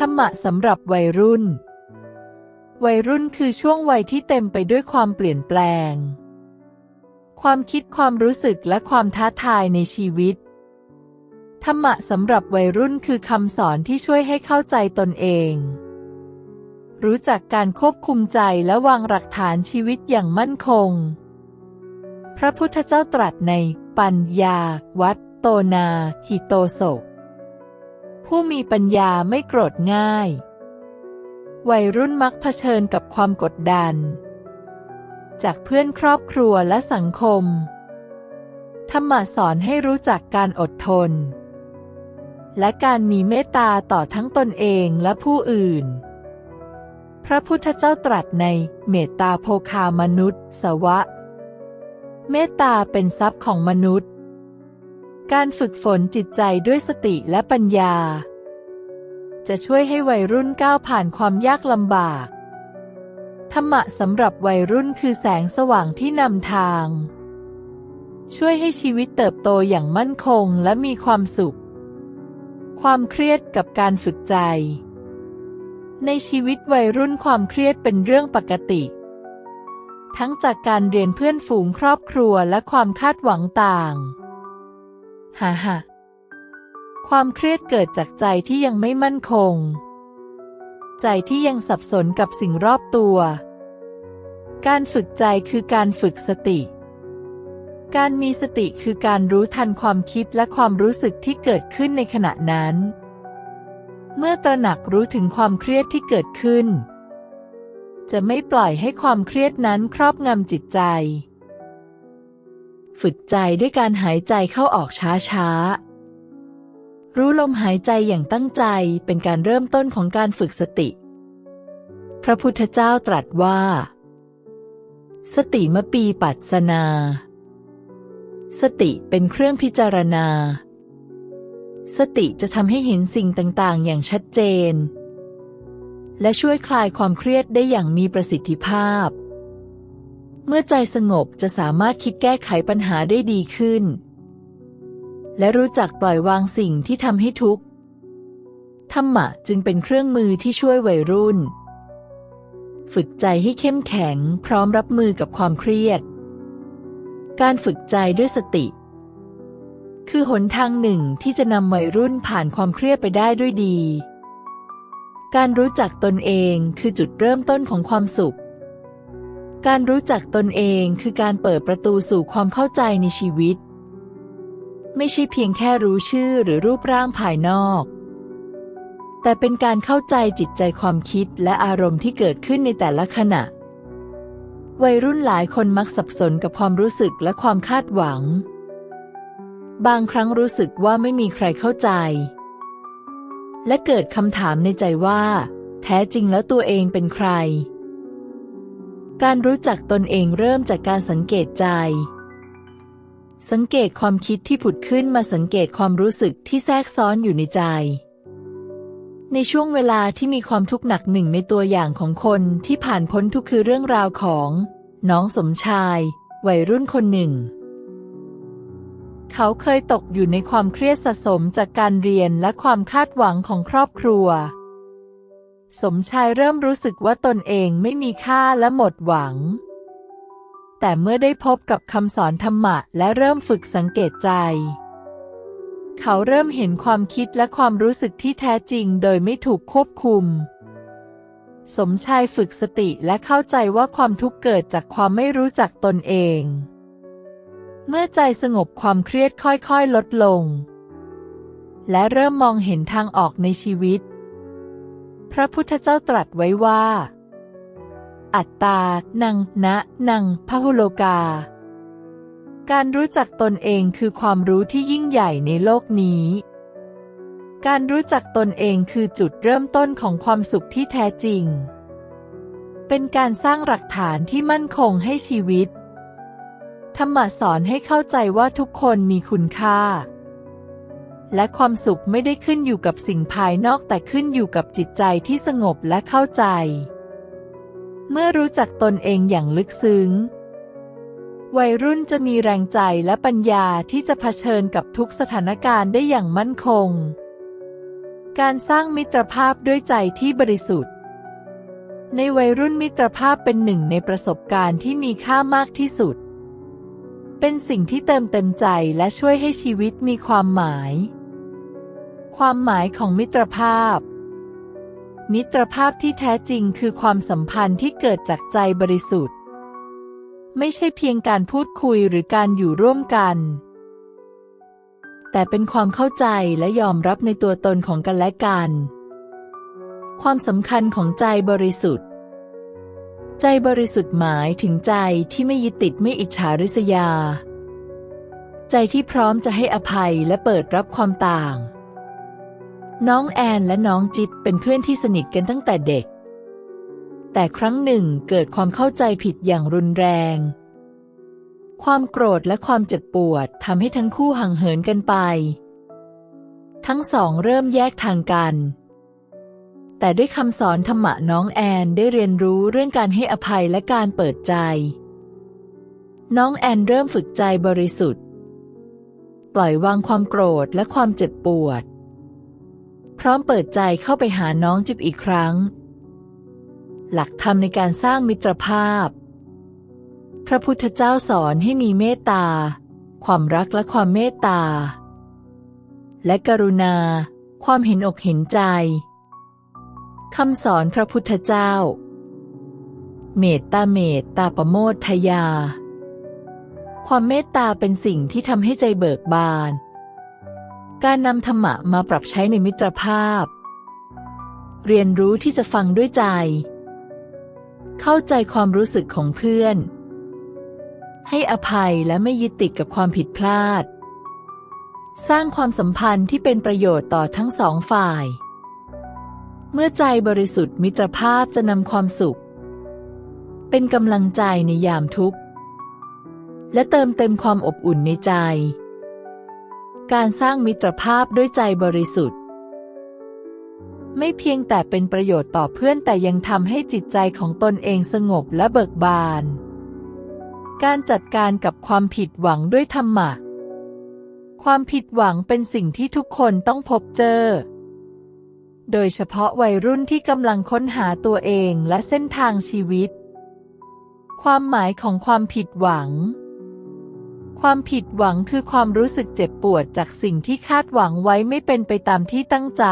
ธรรมะสำหรับวัยรุ่น วัยรุ่นคือช่วงวัยที่เต็มไปด้วยความเปลี่ยนแปลง ความคิดความรู้สึกและความท้าทายในชีวิต ธรรมะสำหรับวัยรุ่นคือคำสอนที่ช่วยให้เข้าใจตนเอง รู้จักการควบคุมใจและวางหลักฐานชีวิตอย่างมั่นคง พระพุทธเจ้าตรัสในปัญญา วัดโตนา หิโตโส ผู้มีปัญญาไม่โกรธง่าย วัยรุ่นมักเผชิญกับความกดดัน จากเพื่อนครอบครัวและสังคม ธรรมะสอนให้รู้จักการอดทน และการมีเมตตาต่อทั้งตนเองและผู้อื่น พระพุทธเจ้าตรัสในเมตตาโภคามนุษย์ สวะ เมตตาเป็นทรัพย์ของมนุษย์ การฝึกฝนจิตใจด้วยสติและปัญญา จะช่วยให้วัยรุ่นก้าวผ่านความยากลำบาก ธรรมะสำหรับวัยรุ่นคือแสงสว่างที่นำทาง ช่วยให้ชีวิตเติบโตอย่างมั่นคงและมีความสุข ความเครียดกับการฝึกใจ ในชีวิตวัยรุ่นความเครียดเป็นเรื่องปกติ ทั้งจากการเรียนเพื่อนฝูงครอบครัวและความคาดหวังต่าง ฮ่าฮ่าความเครียดเกิดจากใจที่ยังไม่มั่นคง ใจที่ยังสับสนกับสิ่งรอบตัว การฝึกใจคือการฝึกสติ การมีสติคือการรู้ทันความคิดและความรู้สึกที่เกิดขึ้นในขณะนั้น เมื่อตระหนักรู้ถึงความเครียดที่เกิดขึ้น จะไม่ปล่อยให้ความเครียดนั้นครอบงำจิตใจ ฝึกใจด้วยการหายใจเข้าออกช้าๆ รู้ลมหายใจอย่างตั้งใจเป็นการเริ่มต้นของการฝึกสติ พระพุทธเจ้าตรัสว่า สติมปีปัสนา สติเป็นเครื่องพิจารณา สติจะทำให้เห็นสิ่งต่างๆ อย่างชัดเจน และช่วยคลายความเครียดได้อย่างมีประสิทธิภาพ เมื่อใจสงบจะสามารถคิดแก้ไขปัญหาได้ดีขึ้น และรู้จักปล่อยวางสิ่งที่ทำให้ทุกข์ธรรมะจึงเป็นเครื่องมือที่ช่วยวัยรุ่น ฝึกใจให้เข้มแข็งพร้อมรับมือกับความเครียด การฝึกใจด้วยสติ คือหนทางหนึ่งที่จะนำวัยรุ่นผ่านความเครียดไปได้ด้วยดี การรู้จักตนเองคือจุดเริ่มต้นของความสุข การรู้จักตนเองคือการเปิดประตูสู่ความเข้าใจในชีวิต ไม่ใช่เพียงแค่รู้ชื่อหรือรูปร่างภายนอก แต่เป็นการเข้าใจจิตใจความคิดและอารมณ์ที่เกิดขึ้นในแต่ละขณะ วัยรุ่นหลายคนมักสับสนกับความรู้สึกและความคาดหวัง บางครั้งรู้สึกว่าไม่มีใครเข้าใจ และเกิดคำถามในใจว่า แท้จริงแล้วตัวเองเป็นใคร การรู้จักตนเองเริ่มจากการสังเกตใจ สังเกตความคิดที่ผุดขึ้นมาสังเกตความรู้สึกที่แทรกซ้อนอยู่ในใจ ในช่วงเวลาที่มีความทุกข์หนักหนึ่งในตัวอย่างของคนที่ผ่านพ้นทุกข์คือเรื่องราวของ น้องสมชาย วัยรุ่นคนหนึ่ง เขาเคยตกอยู่ในความเครียดสะสมจากการเรียนและความคาดหวังของครอบครัว สมชายเริ่มรู้สึกว่าตนเองไม่มีค่าและหมดหวัง แต่เมื่อได้พบกับคำสอนธรรมะและเริ่มฝึกสังเกตใจ เขาเริ่มเห็นความคิดและความรู้สึกที่แท้จริงโดยไม่ถูกควบคุม สมชายฝึกสติและเข้าใจว่าความทุกข์เกิดจากความไม่รู้จักตนเอง เมื่อใจสงบความเครียดค่อยๆ ลดลง และเริ่มมองเห็นทางออกในชีวิต พระพุทธเจ้าตรัสไว้ว่า อัตตา นัง นะ นังพหุโลกา การรู้จักตนเองคือความรู้ที่ยิ่งใหญ่ในโลกนี้ การรู้จักตนเองคือจุดเริ่มต้นของความสุขที่แท้จริง เป็นการสร้างหลักฐานที่มั่นคงให้ชีวิต ธรรมะสอนให้เข้าใจว่าทุกคนมีคุณค่า และความสุขไม่ได้ขึ้นอยู่กับสิ่งภายนอกแต่ขึ้นอยู่กับจิตใจที่สงบและเข้าใจ เมื่อรู้จักตนเองอย่างลึกซึ้ง วัยรุ่นจะมีแรงใจและปัญญาที่จะเผชิญกับทุกสถานการณ์ได้อย่างมั่นคง การสร้างมิตรภาพด้วยใจที่บริสุทธิ์ ในวัยรุ่นมิตรภาพเป็นหนึ่งในประสบการณ์ที่มีค่ามากที่สุดเป็นสิ่งที่เติมเต็มใจและช่วยให้ชีวิตมีความหมาย ความหมายของมิตรภาพ มิตรภาพที่แท้จริงคือความสัมพันธ์ที่เกิดจากใจบริสุทธิ์ ไม่ใช่เพียงการพูดคุยหรือการอยู่ร่วมกัน แต่เป็นความเข้าใจและยอมรับในตัวตนของกันและกัน ความสำคัญของใจบริสุทธิ์ ใจบริสุทธิ์หมายถึงใจที่ไม่ยึดติดไม่อิจฉาริษยา ใจที่พร้อมจะให้อภัยและเปิดรับความต่าง น้องแอนและน้องจิ๊บเป็นเพื่อนที่สนิทกันตั้งแต่เด็ก แต่ครั้งหนึ่งเกิดความเข้าใจผิดอย่างรุนแรง ความโกรธและความเจ็บปวดทำให้ทั้งคู่ห่างเหินกันไป ทั้งสองเริ่มแยกทางกัน แต่ด้วยคำสอนธรรมะน้องแอนได้เรียนรู้เรื่องการให้อภัยและการเปิดใจ น้องแอนเริ่มฝึกใจบริสุทธิ์ ปล่อยวางความโกรธและความเจ็บปวด พร้อมเปิดใจเข้าไปหาน้องจิบอีกครั้ง หลักธรรมในการสร้างมิตรภาพ พระพุทธเจ้าสอนให้มีเมตตา ความรักและความเมตตา และกรุณา ความเห็นอกเห็นใจคำสอนพระพุทธเจ้า เมตตาเมตตาประโมททยา ความเมตตาเป็นสิ่งที่ทำให้ใจเบิกบาน การนำธรรมะมาปรับใช้ในมิตรภาพ เรียนรู้ที่จะฟังด้วยใจ เข้าใจความรู้สึกของเพื่อน ให้อภัยและไม่ยึดติดกับความผิดพลาด สร้างความสัมพันธ์ที่เป็นประโยชน์ต่อทั้งสองฝ่าย เมื่อใจบริสุทธิ์มิตรภาพจะนำความสุข เป็นกำลังใจในยามทุกข์ และเติมเต็มความอบอุ่นในใจ การสร้างมิตรภาพด้วยใจบริสุทธิ์ ไม่เพียงแต่เป็นประโยชน์ต่อเพื่อนแต่ยังทำให้จิตใจของตนเองสงบและเบิกบาน การจัดการกับความผิดหวังด้วยธรรมะ ความผิดหวังเป็นสิ่งที่ทุกคนต้องพบเจอ โดยเฉพาะวัยรุ่นที่กำลังค้นหาตัวเองและเส้นทางชีวิต ความหมายของความผิดหวัง ความผิดหวังคือความรู้สึกเจ็บปวดจากสิ่งที่คาดหวังไว้ไม่เป็นไปตามที่ตั้งใจ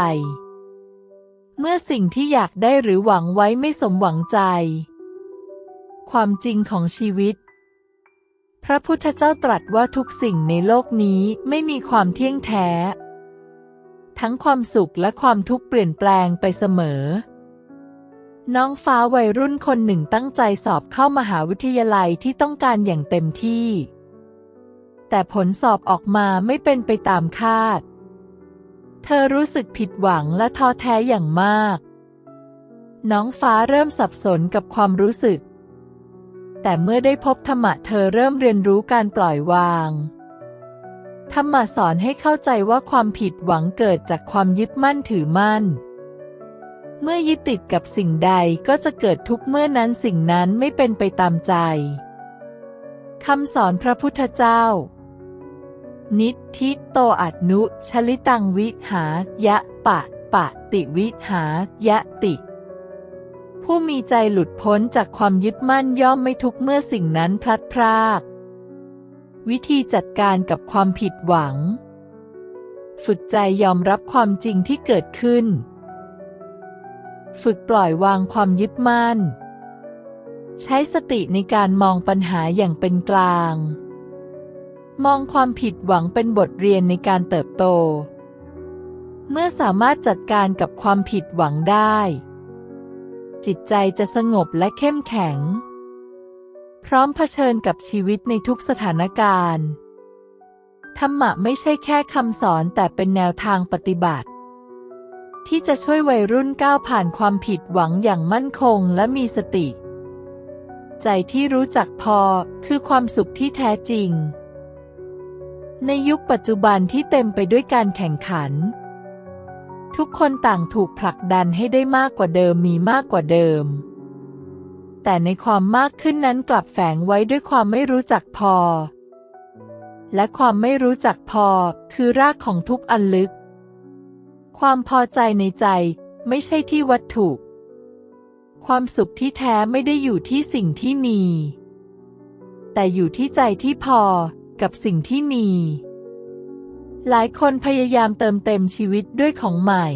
เมื่อสิ่งที่อยากได้หรือหวังไว้ไม่สมหวังใจ ความจริงของชีวิต พระพุทธเจ้าตรัสว่าทุกสิ่งในโลกนี้ไม่มีความเที่ยงแท้ ทั้งความสุขและความทุกข์เปลี่ยนแปลงไปเสมอ น้องฟ้าวัยรุ่นคนหนึ่งตั้งใจสอบเข้ามหาวิทยาลัยที่ต้องการอย่างเต็มที่ แต่ผลสอบออกมาไม่เป็นไปตามคาด เธอรู้สึกผิดหวังและท้อแท้อย่างมาก น้องฟ้าเริ่มสับสนกับความรู้สึก แต่เมื่อได้พบธรรมะเธอเริ่มเรียนรู้การปล่อยวาง ธรรมะสอนให้เข้าใจว่าความผิดหวังเกิดจากความยึดมั่นถือมั่น เมื่อยึดติดกับสิ่งใดก็จะเกิดทุกข์เมื่อนั้นสิ่งนั้นไม่เป็นไปตามใจคำสอนพระพุทธเจ้า นิทิโตอัตนุชลิตังวิหายะปะปะติวิหายะติ ผู้มีใจหลุดพ้นจากความยึดมั่นย่อมไม่ทุกเมื่อสิ่งนั้นพลัดพราก วิธีจัดการกับความผิดหวัง ฝึกใจยอมรับความจริงที่เกิดขึ้น ฝึกปล่อยวางความยึดมั่น ใช้สติในการมองปัญหาอย่างเป็นกลาง มองความผิดหวังเป็นบทเรียนในการเติบโต เมื่อสามารถจัดการกับความผิดหวังได้ จิตใจจะสงบและเข้มแข็ง พร้อมเผชิญกับชีวิตในทุกสถานการณ์ธรรมะไม่ใช่แค่คำสอนแต่เป็นแนวทางปฏิบัติ ที่จะช่วยวัยรุ่นก้าวผ่านความผิดหวังอย่างมั่นคงและมีสติ ใจที่รู้จักพอคือความสุขที่แท้จริง ในยุคปัจจุบันที่เต็มไปด้วยการแข่งขัน ทุกคนต่างถูกผลักดันให้ได้มากกว่าเดิมมีมากกว่าเดิม แต่ในความมากขึ้นนั้นกลับแฝงไว้ด้วยความไม่รู้จักพอ และความไม่รู้จักพอคือรากของทุกอันลึก ความพอใจในใจไม่ใช่ที่วัตถุ ความสุขที่แท้ไม่ได้อยู่ที่สิ่งที่มี แต่อยู่ที่ใจที่พอ กับสิ่งที่มี หลายคนพยายามเติมเต็มชีวิตด้วยของใหม่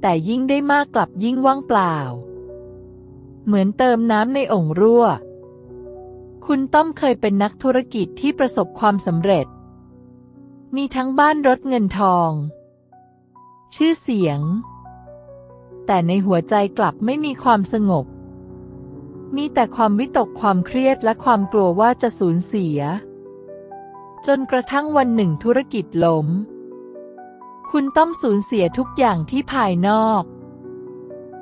แต่ยิ่งได้มากกลับยิ่งว่างเปล่า เหมือนเติมน้ำในโอ่งรั่ว คุณต้อมเคยเป็นนักธุรกิจที่ประสบความสำเร็จ มีทั้งบ้านรถเงินทอง ชื่อเสียง แต่ในหัวใจกลับไม่มีความสงบมีแต่ความวิตกความเครียดและความกลัวว่าจะสูญเสีย จนกระทั่งวันหนึ่งธุรกิจล้ม คุณต้องสูญเสียทุกอย่างที่ภายนอก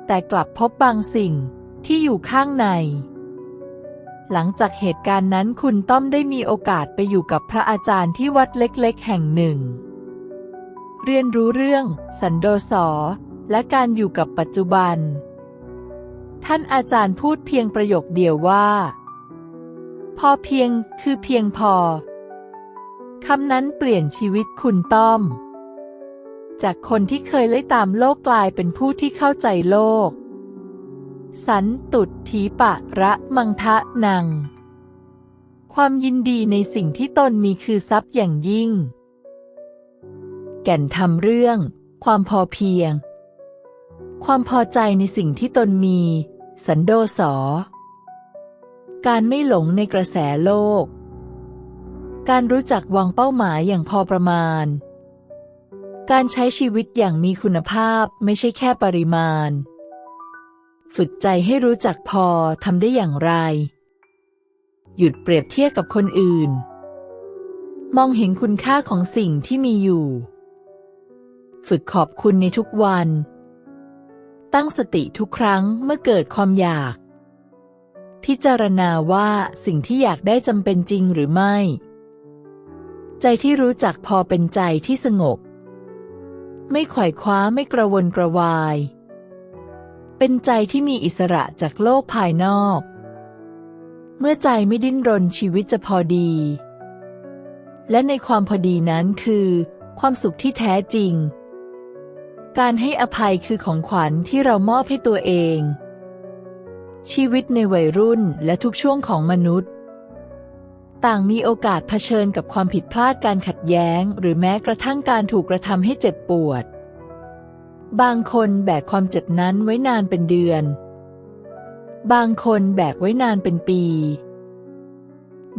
แต่กลับพบบางสิ่งที่อยู่ข้างใน หลังจากเหตุการณ์นั้นคุณต้อมได้มีโอกาสไปอยู่กับพระอาจารย์ที่วัดเล็กๆ แห่งหนึ่ง เรียนรู้เรื่อง สันโดษอและการอยู่กับปัจจุบัน ท่านอาจารย์พูดเพียงประโยคเดียวว่า พอเพียงคือเพียงพอ คำนั้นเปลี่ยนชีวิตคุณต้อม จากคนที่เคยไล่ตามโลกกลายเป็นผู้ที่เข้าใจโลก สันตุถีปะระมังทะนัง ความยินดีในสิ่งที่ตนมีคือทรัพย์อย่างยิ่ง แก่นทำเรื่อง ความพอเพียง ความพอใจในสิ่งที่ตนมี สันโดษอการไม่หลงในกระแสโลก การรู้จักวางเป้าหมายอย่างพอประมาณ การใช้ชีวิตอย่างมีคุณภาพไม่ใช่แค่ปริมาณ ฝึกใจให้รู้จักพอทำได้อย่างไร หยุดเปรียบเทียบกับคนอื่น มองเห็นคุณค่าของสิ่งที่มีอยู่ ฝึกขอบคุณในทุกวัน ตั้งสติทุกครั้งเมื่อเกิดความอยาก พิจารณาว่าสิ่งที่อยากได้จำเป็นจริงหรือไม่ ใจที่รู้จักพอเป็นใจที่สงบ ไม่ไขว่คว้าไม่กระวนกระวาย เป็นใจที่มีอิสระจากโลกภายนอก เมื่อใจไม่ดิ้นรนชีวิตจะพอดี และในความพอดีนั้นคือ ความสุขที่แท้จริง การให้อภัยคือของขวัญที่เรามอบให้ตัวเอง ชีวิตในวัยรุ่นและทุกช่วงของมนุษย์ ต่างมีโอกาสเผชิญกับความผิดพลาดการขัดแย้ง หรือแม้กระทั่งการถูกกระทำให้เจ็บปวด บางคนแบกความเจ็บนั้นไว้นานเป็นเดือน บางคนแบกไว้นานเป็นปี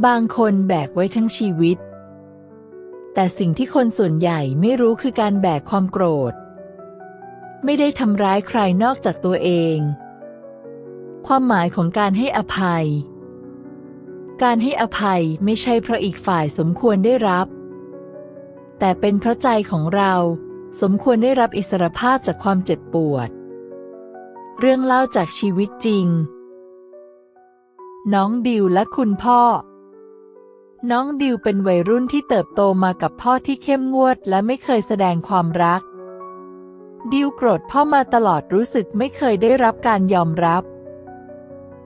บางคนแบกไว้ทั้งชีวิต แต่สิ่งที่คนส่วนใหญ่ไม่รู้คือการแบกความโกรธ ไม่ได้ทำร้ายใครนอกจากตัวเอง ความหมายของการให้อภัย การให้อภัยไม่ใช่เพราะอีกฝ่ายสมควรได้รับ แต่เป็นเพราะใจของเราสมควรได้รับอิสรภาพจากความเจ็บปวด เรื่องเล่าจากชีวิตจริง น้องดิวและคุณพ่อ น้องดิวเป็นวัยรุ่นที่เติบโตมากับพ่อที่เข้มงวดและไม่เคยแสดงความรัก ดิวโกรธพ่อมาตลอดรู้สึกไม่เคยได้รับการยอมรับ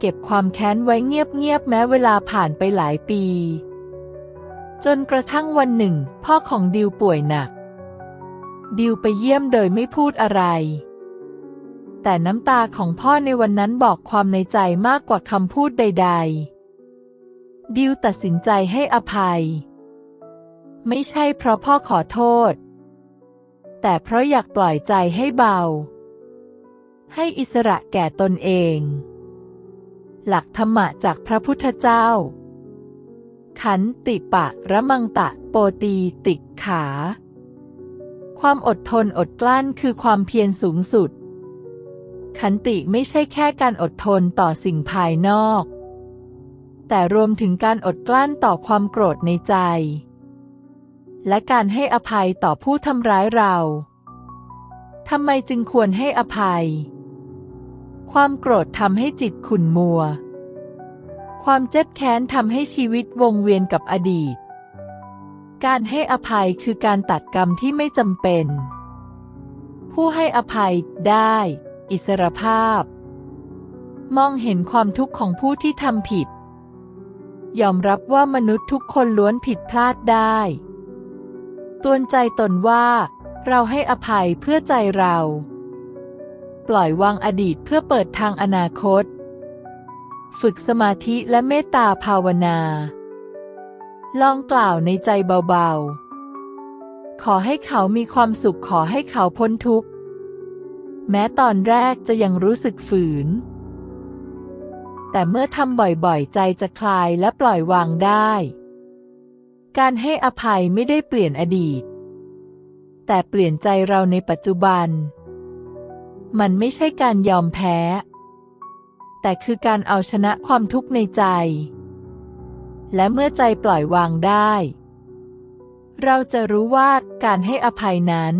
เก็บความแค้นไว้เงียบๆแม้เวลาผ่านไปหลายปี จนกระทั่งวันหนึ่ง พ่อของดิวป่วยหนัก ดิวไปเยี่ยมโดยไม่พูดอะไร แต่น้ำตาของพ่อในวันนั้นบอกความในใจมากกว่าคำพูดใด ๆ ดิวตัดสินใจให้อภัย ไม่ใช่เพราะพ่อขอโทษ แต่เพราะอยากปล่อยใจให้เบาให้อิสระแก่ตนเอง หลักธรรมะจากพระพุทธเจ้า ขันติปะระมังตะโปตีติขา ความอดทนอดกลั้นคือความเพียรสูงสุด ขันติไม่ใช่แค่การอดทนต่อสิ่งภายนอก แต่รวมถึงการอดกลั้นต่อความโกรธในใจ และการให้อภัยต่อผู้ทำร้ายเราทำไมจึงควรให้อภัย ความโกรธทำให้จิตขุ่นมัว ความเจ็บแค้นทำให้ชีวิตวงเวียนกับอดีต การให้อภัยคือการตัดกรรมที่ไม่จำเป็น ผู้ให้อภัยได้ อิสรภาพ มองเห็นความทุกข์ของผู้ที่ทำผิด ยอมรับว่ามนุษย์ทุกคนล้วนผิดพลาดได้ตวนใจตนว่า เราให้อภัยเพื่อใจเรา ปล่อยวางอดีตเพื่อเปิดทางอนาคต ฝึกสมาธิและเมตตาภาวนา ลองกล่าวในใจเบาๆ ขอให้เขามีความสุขขอให้เขาพ้นทุกข์ แม้ตอนแรกจะยังรู้สึกฝืน แต่เมื่อทำบ่อยๆ ใจจะคลายและปล่อยวางได้ การให้อภัยไม่ได้เปลี่ยนอดีต แต่เปลี่ยนใจเราในปัจจุบัน มันไม่ใช่การยอมแพ้ แต่คือการเอาชนะความทุกข์ในใจ และเมื่อใจปล่อยวางได้ เราจะรู้ว่าการให้อภัยนั้น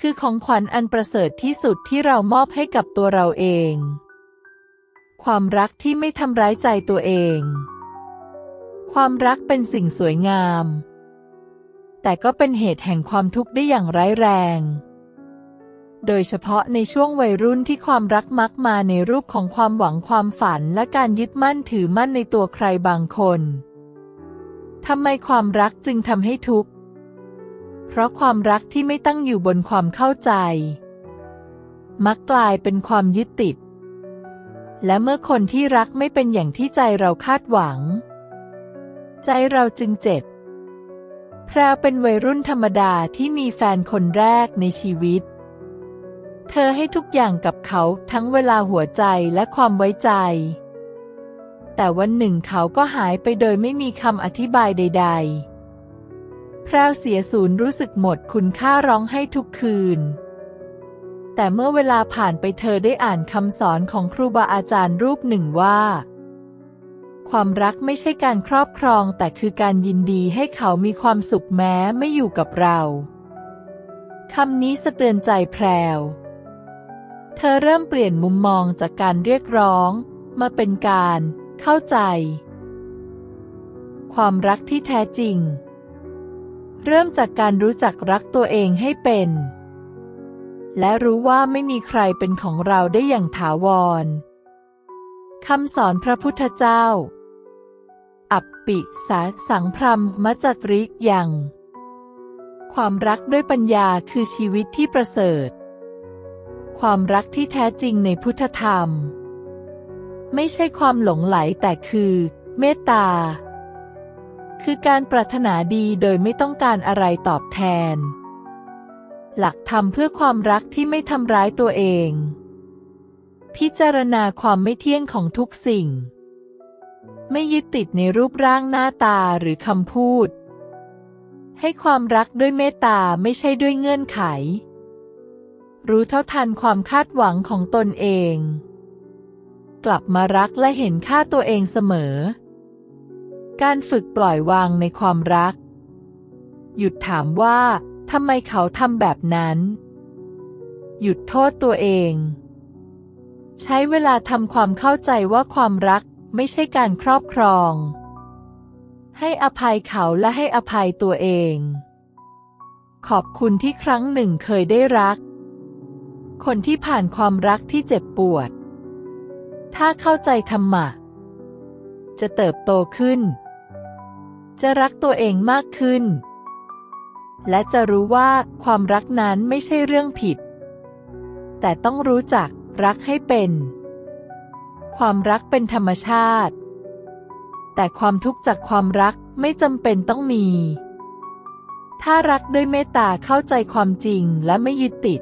คือของขวัญอันประเสริฐที่สุดที่เรามอบให้กับตัวเราเอง ความรักที่ไม่ทำร้ายใจตัวเอง ความรักเป็นสิ่งสวยงาม แต่ก็เป็นเหตุแห่งความทุกข์ได้อย่างร้ายแรง โดยเฉพาะในช่วงวัยรุ่นที่ความรักมักมาในรูปของความหวังความฝันและการยึดมั่นถือมั่นในตัวใครบางคนทำไมความรักจึงทำให้ทุกข์ เพราะความรักที่ไม่ตั้งอยู่บนความเข้าใจ มักกลายเป็นความยึดติด และเมื่อคนที่รักไม่เป็นอย่างที่ใจเราคาดหวัง ใจเราจึงเจ็บ แพรวเป็นวัยรุ่นธรรมดาที่มีแฟนคนแรกในชีวิต เธอให้ทุกอย่างกับเขาทั้งเวลาหัวใจและความไว้ใจ แต่วันหนึ่งเขาก็หายไปโดยไม่มีคำอธิบายใด ๆ แพรวเสียศูนย์รู้สึกหมดคุณค่าร้องให้ทุกคืน แต่เมื่อเวลาผ่านไปเธอได้อ่านคำสอนของครูบาอาจารย์รูปหนึ่งว่า ความรักไม่ใช่การครอบครองแต่คือการยินดีให้เขามีความสุขแม้ไม่อยู่กับเราคำนี้สะเตือนใจแพรว เธอเริ่มเปลี่ยนมุมมองจากการเรียกร้อง มาเป็นการ เข้าใจ ความรักที่แท้จริง เริ่มจากการรู้จักรักตัวเองให้เป็น และรู้ว่าไม่มีใครเป็นของเราได้อย่างถาวรคำสอนพระพุทธเจ้า อัปปิสาสังพรมมัจจตริกยัง ความรักด้วยปัญญาคือชีวิตที่ประเสริฐ ความรักที่แท้จริงในพุทธธรรม ไม่ใช่ความหลงไหลแต่คือ เมตตา คือการปรารถนาดีโดยไม่ต้องการอะไรตอบแทน หลักธรรมเพื่อความรักที่ไม่ทำร้ายตัวเอง พิจารณาความไม่เที่ยงของทุกสิ่ง ไม่ยึดติดในรูปร่างหน้าตาหรือคำพูดให้ความรักด้วยเมตตาไม่ใช่ด้วยเงื่อนไข รู้เท่าทันความคาดหวังของตนเอง กลับมารักและเห็นค่าตัวเองเสมอ การฝึกปล่อยวางในความรัก หยุดถามว่าทำไมเขาทำแบบนั้น หยุดโทษตัวเอง ใช้เวลาทำความเข้าใจว่าความรักไม่ใช่การครอบครอง ให้อภัยเขาและให้อภัยตัวเอง ขอบคุณที่ครั้งหนึ่งเคยได้รัก คนที่ผ่านความรักที่เจ็บปวด ถ้าเข้าใจธรรมะ จะเติบโตขึ้น จะรักตัวเองมากขึ้น และจะรู้ว่าความรักนั้นไม่ใช่เรื่องผิด แต่ต้องรู้จักรักให้เป็น ความรักเป็นธรรมชาติ แต่ความทุกข์จากความรักไม่จำเป็นต้องมี ถ้ารักด้วยเมตตาเข้าใจความจริงและไม่ยึดติด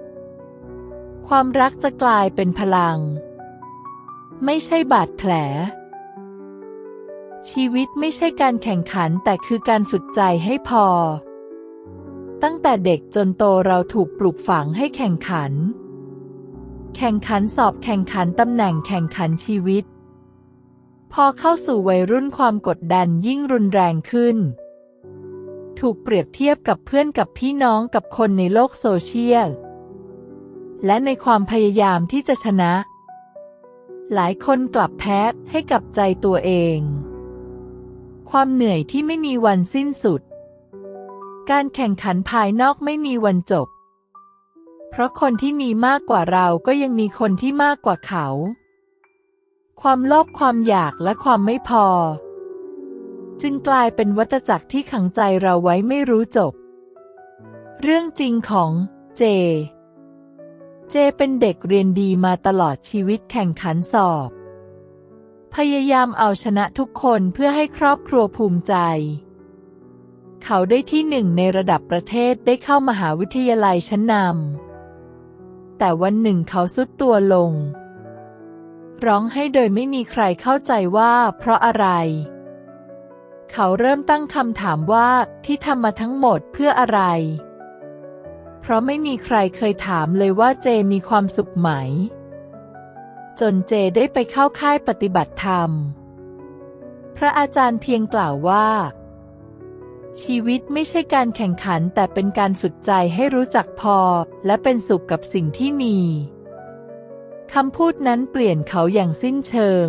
ความรักจะกลายเป็นพลัง ไม่ใช่บาดแผล ชีวิตไม่ใช่การแข่งขันแต่คือการฝึกใจให้พอ ตั้งแต่เด็กจนโตเราถูกปลูกฝังให้แข่งขัน แข่งขันสอบแข่งขันตำแหน่งแข่งขันชีวิต พอเข้าสู่วัยรุ่นความกดดันยิ่งรุนแรงขึ้น ถูกเปรียบเทียบกับเพื่อนกับพี่น้องกับคนในโลกโซเชียล และในความพยายามที่จะชนะ หลายคนกลับแพ้ให้กับใจตัวเอง ความเหนื่อยที่ไม่มีวันสิ้นสุด การแข่งขันภายนอกไม่มีวันจบ เพราะคนที่มีมากกว่าเราก็ยังมีคนที่มากกว่าเขา ความโลภความอยากและความไม่พอ จึงกลายเป็นวัฏจักรที่ขังใจเราไว้ไม่รู้จบ เรื่องจริงของเจ เจเป็นเด็กเรียนดีมาตลอดชีวิตแข่งขันสอบ พยายามเอาชนะทุกคนเพื่อให้ครอบครัวภูมิใจ เขาได้ที่หนึ่งในระดับประเทศได้เข้ามหาวิทยาลัยชั้นนำ แต่วันหนึ่งเขาสุดตัวลง ร้องให้โดยไม่มีใครเข้าใจว่าเพราะอะไร เขาเริ่มตั้งคำถามว่าที่ทำมาทั้งหมดเพื่ออะไร เพราะไม่มีใครเคยถามเลยว่าเจมีความสุขไหม จนเจได้ไปเข้าค่ายปฏิบัติธรรม พระอาจารย์เพียงกล่าวว่า ชีวิตไม่ใช่การแข่งขันแต่เป็นการฝึกใจให้รู้จักพอ และเป็นสุขกับสิ่งที่มีคำพูดนั้นเปลี่ยนเขาอย่างสิ้นเชิง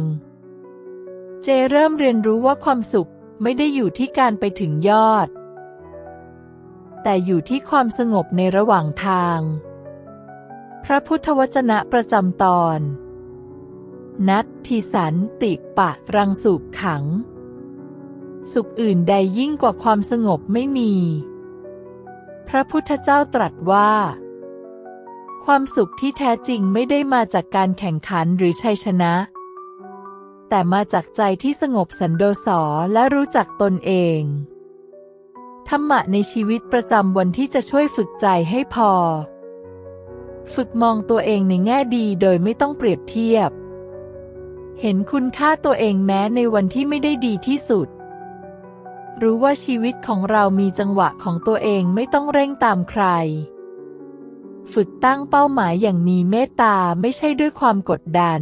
เจเริ่มเรียนรู้ว่าความสุขไม่ได้อยู่ที่การไปถึงยอด แต่อยู่ที่ความสงบในระหว่างทาง พระพุทธวจนะประจำตอน นัตทิสันติปะรังสุขขัง สุขอื่นใดยิ่งกว่าความสงบไม่มี พระพุทธเจ้าตรัสว่า ความสุขที่แท้จริงไม่ได้มาจากการแข่งขันหรือชัยชนะ แต่มาจากใจที่สงบสันโดษและรู้จักตนเอง ธรรมะในชีวิตประจำวันที่จะช่วยฝึกใจให้พอ ฝึกมองตัวเองในแง่ดีโดยไม่ต้องเปรียบเทียบ เห็นคุณค่าตัวเองแม้ในวันที่ไม่ได้ดีที่สุด รู้ว่าชีวิตของเรามีจังหวะของตัวเองไม่ต้องเร่งตามใคร ฝึกตั้งเป้าหมายอย่างมีเมตตาไม่ใช่ด้วยความกดดัน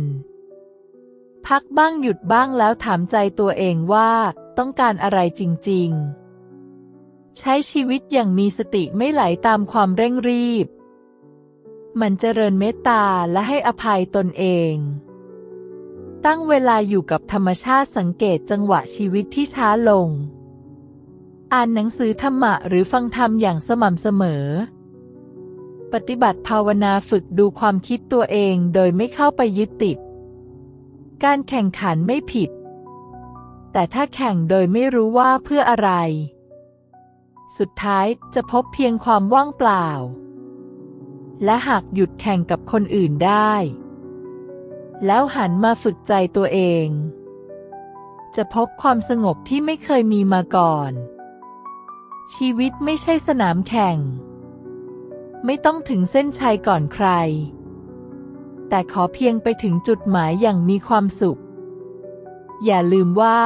พักบ้างหยุดบ้างแล้วถามใจตัวเองว่าต้องการอะไรจริง ๆ ใช้ชีวิตอย่างมีสติไม่ไหลตามความเร่งรีบ มันเจริญเมตตาและให้อภัยตนเอง ตั้งเวลาอยู่กับธรรมชาติสังเกตจังหวะชีวิตที่ช้าลง อ่านหนังสือธรรมะหรือฟังธรรมอย่างสม่ำเสมอ ปฏิบัติภาวนาฝึกดูความคิดตัวเองโดยไม่เข้าไปยึดติด การแข่งขันไม่ผิด แต่ถ้าแข่งโดยไม่รู้ว่าเพื่ออะไร สุดท้ายจะพบเพียงความว่างเปล่า และหากหยุดแข่งกับคนอื่นได้ แล้วหันมาฝึกใจตัวเอง จะพบความสงบที่ไม่เคยมีมาก่อน ชีวิตไม่ใช่สนามแข่ง ไม่ต้องถึงเส้นชัยก่อนใคร แต่ขอเพียงไปถึงจุดหมายอย่างมีความสุข อย่าลืมว่า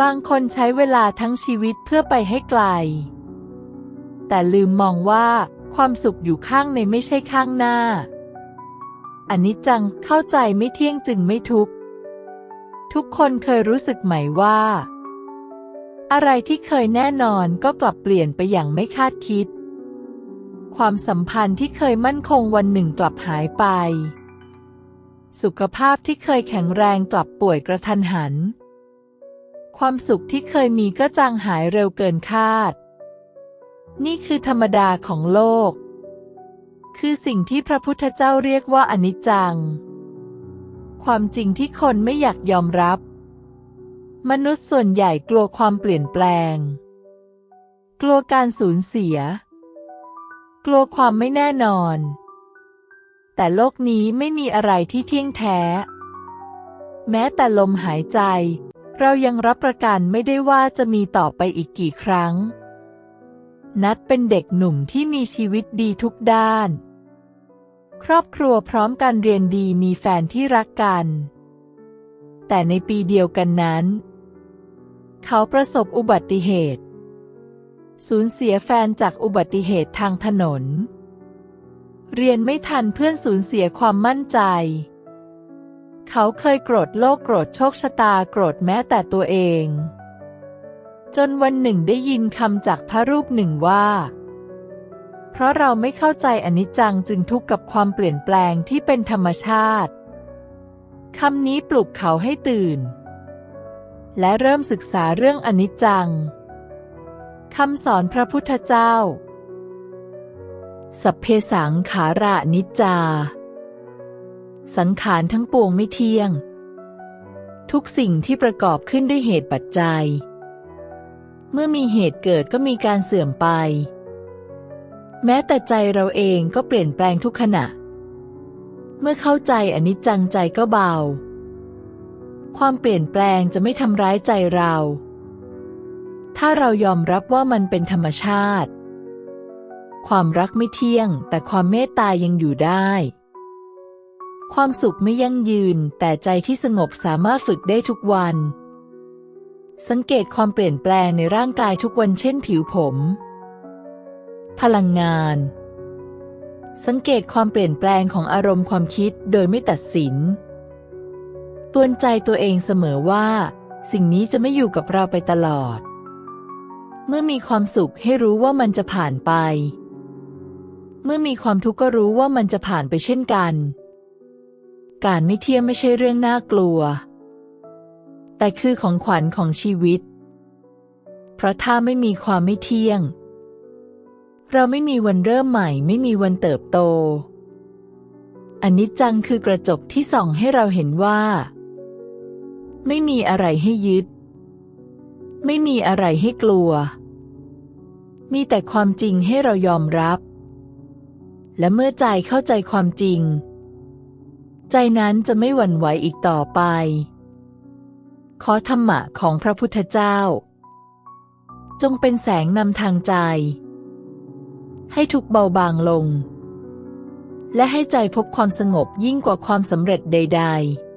บางคนใช้เวลาทั้งชีวิตเพื่อไปให้ไกล แต่ลืมมองว่าความสุขอยู่ข้างในไม่ใช่ข้างหน้า อันนี้จังเข้าใจไม่เที่ยงจึงไม่ทุกข์ ทุกคนเคยรู้สึกไหมว่า อะไรที่เคยแน่นอนก็กลับเปลี่ยนไปอย่างไม่คาดคิด ความสัมพันธ์ที่เคยมั่นคงวันหนึ่งกลับหายไป สุขภาพที่เคยแข็งแรงกลับป่วยกระทันหัน ความสุขที่เคยมีก็จางหายเร็วเกินคาด นี่คือธรรมดาของโลก คือสิ่งที่พระพุทธเจ้าเรียกว่าอนิจจัง ความจริงที่คนไม่อยากยอมรับ มนุษย์ส่วนใหญ่กลัวความเปลี่ยนแปลง กลัวการสูญเสีย กลัวความไม่แน่นอน แต่โลกนี้ไม่มีอะไรที่เที่ยงแท้ แม้แต่ลมหายใจ เรายังรับประกันไม่ได้ว่าจะมีต่อไปอีกกี่ครั้ง นัดเป็นเด็กหนุ่มที่มีชีวิตดีทุกด้าน ครอบครัวพร้อมกันเรียนดีมีแฟนที่รักกัน แต่ในปีเดียวกันนั้น เขาประสบอุบัติเหตุ สูญเสียแฟนจากอุบัติเหตุทางถนน เรียนไม่ทันเพื่อนสูญเสียความมั่นใจ เขาเคยโกรธโลกโกรธโชคชะตาโกรธแม้แต่ตัวเอง จนวันหนึ่งได้ยินคำจากพระรูปหนึ่งว่า เพราะเราไม่เข้าใจอนิจจังจึงทุกข์กับความเปลี่ยนแปลงที่เป็นธรรมชาติคำนี้ปลุกเขาให้ตื่น และเริ่มศึกษาเรื่องอนิจจังคำสอนพระพุทธเจ้า สัพเพสังขาระนิจจา สังขารทั้งปวงไม่เที่ยง ทุกสิ่งที่ประกอบขึ้นด้วยเหตุปัจจัย เมื่อมีเหตุเกิดก็มีการเสื่อมไป แม้แต่ใจเราเองก็เปลี่ยนแปลงทุกขณะ เมื่อเข้าใจอนิจจังใจก็เบา ความเปลี่ยนแปลงจะไม่ทำร้ายใจเรา ถ้าเรายอมรับว่ามันเป็นธรรมชาติ ความรักไม่เที่ยงแต่ความเมตตายังอยู่ได้ ความสุขไม่ยั่งยืน แต่ใจที่สงบสามารถฝึกได้ทุกวัน สังเกตความเปลี่ยนแปลงในร่างกายทุกวันเช่นผิวผม พลังงาน สังเกตความเปลี่ยนแปลงของอารมณ์ความคิดโดยไม่ตัดสินตวนใจตัวเองเสมอว่า สิ่งนี้จะไม่อยู่กับเราไปตลอด เมื่อมีความสุขให้รู้ว่ามันจะผ่านไป เมื่อมีความทุกข์ก็รู้ว่ามันจะผ่านไปเช่นกัน การไม่เที่ยงไม่ใช่เรื่องน่ากลัว แต่คือของขวัญของชีวิต เพราะถ้าไม่มีความไม่เที่ยง เราไม่มีวันเริ่มใหม่ ไม่มีวันเติบโตอันนี้จังคือกระจกที่ส่องให้เราเห็นว่า ไม่มีอะไรให้ยึด ไม่มีอะไรให้กลัว มีแต่ความจริงให้เรายอมรับ และเมื่อใจเข้าใจความจริง ใจนั้นจะไม่หวั่นไหวอีกต่อไป ขอธรรมะของพระพุทธเจ้า จงเป็นแสงนำทางใจ ให้ทุกเบาบางลง และให้ใจพบความสงบยิ่งกว่าความสำเร็จใด ๆ